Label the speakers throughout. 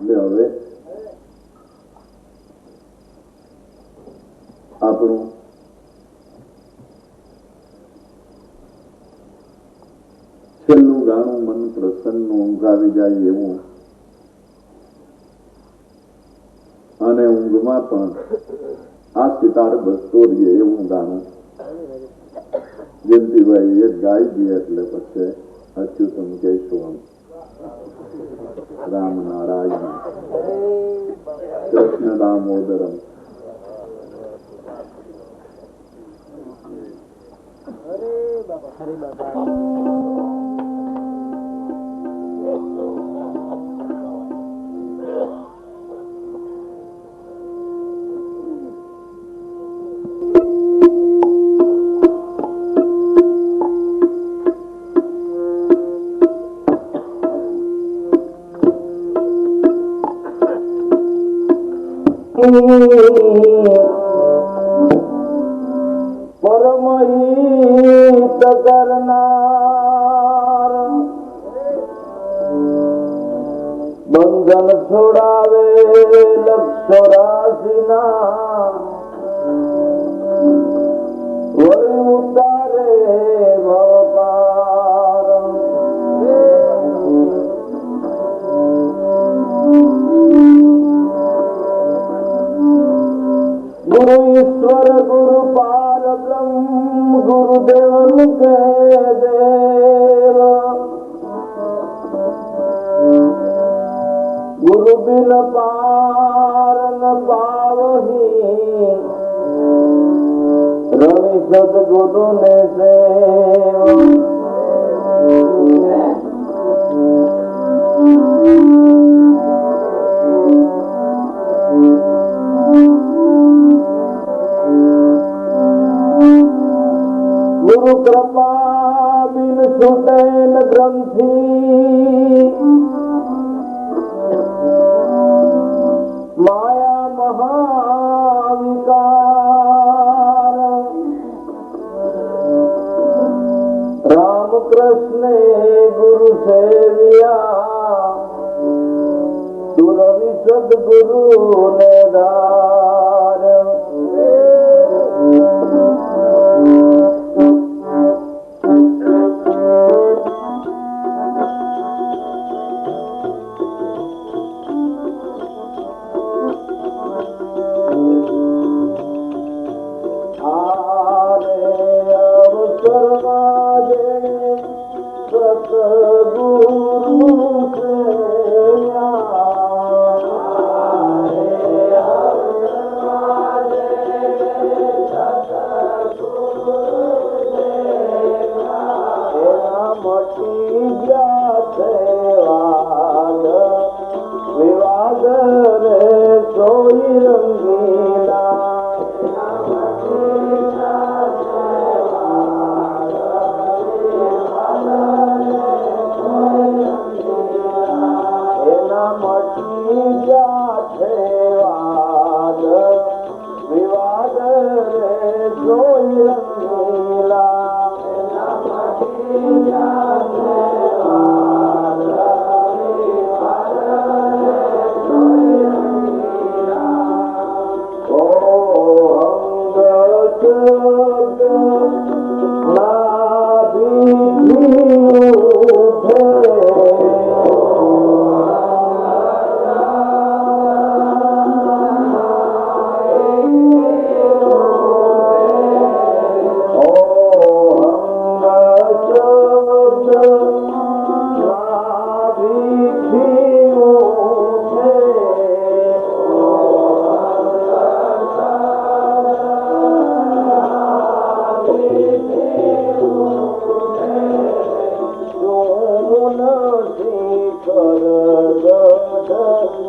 Speaker 1: એટલે હવે? આપણું છેલ્લું ગાણું મન પ્રસન્ન ઊંઘ આવી જાય એવું. અને ઊંઘમાં પણ આ સિતાર બસતો રહીએ એવું ગાણું. જયંતિભાઈ એ ગાઈ દે એટલે પછી અચ્યુતમ કેશવમ રામ નારાયણ કૃષ્ણ દામોદરમ
Speaker 2: પરમહિત परमहित करना बंधन छोड़ा બ્રહ્મ ગુરુદેવ કે દેવ ગુરુ બિન પાર ન પાવહી રવિ સદગુરુ ને સેવ રામ गुरु ગુરુ સેવિયા. દુરવિ સદગુરુ ને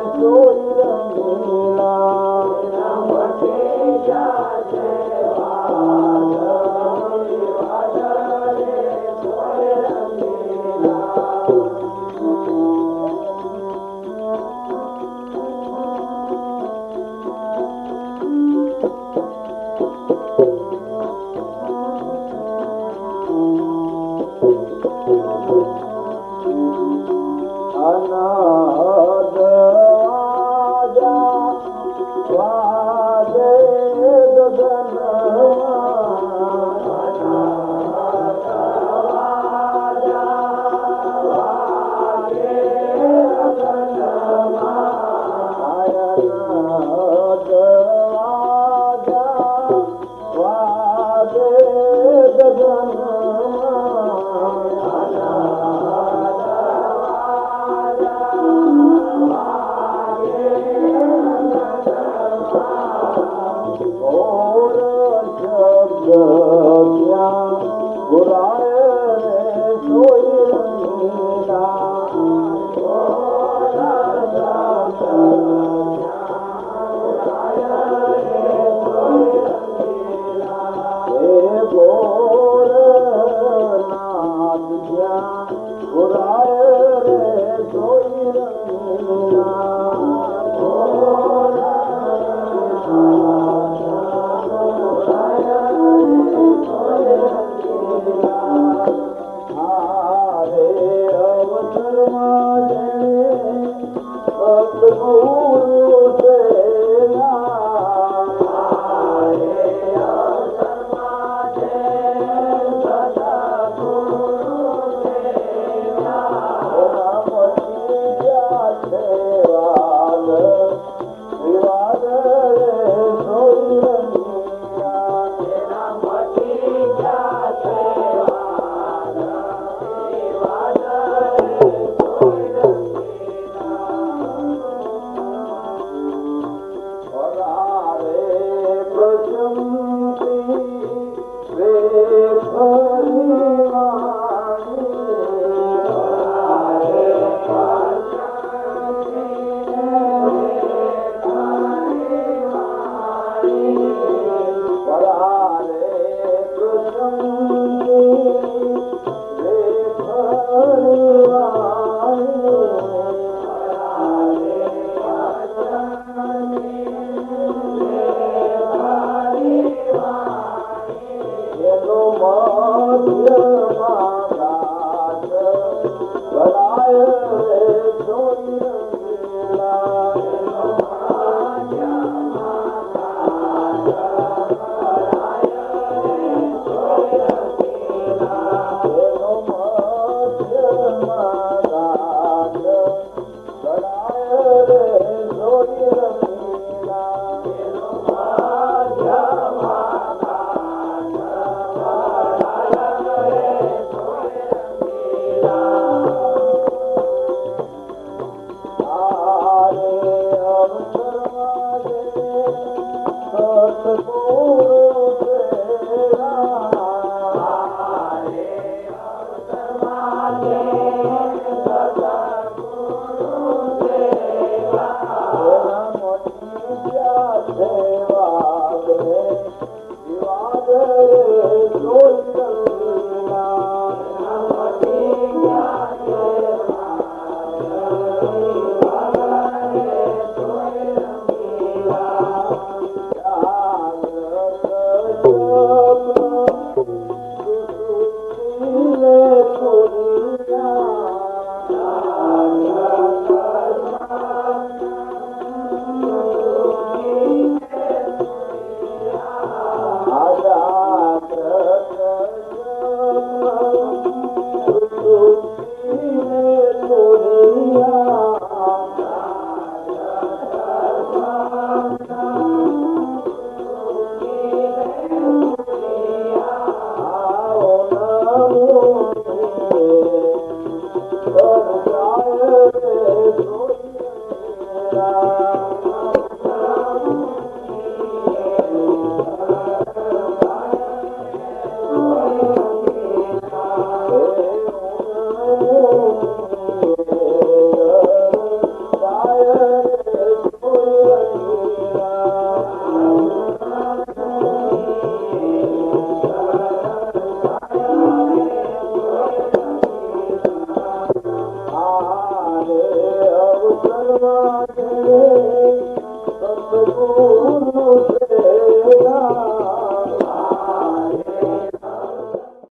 Speaker 2: توهينو ميلا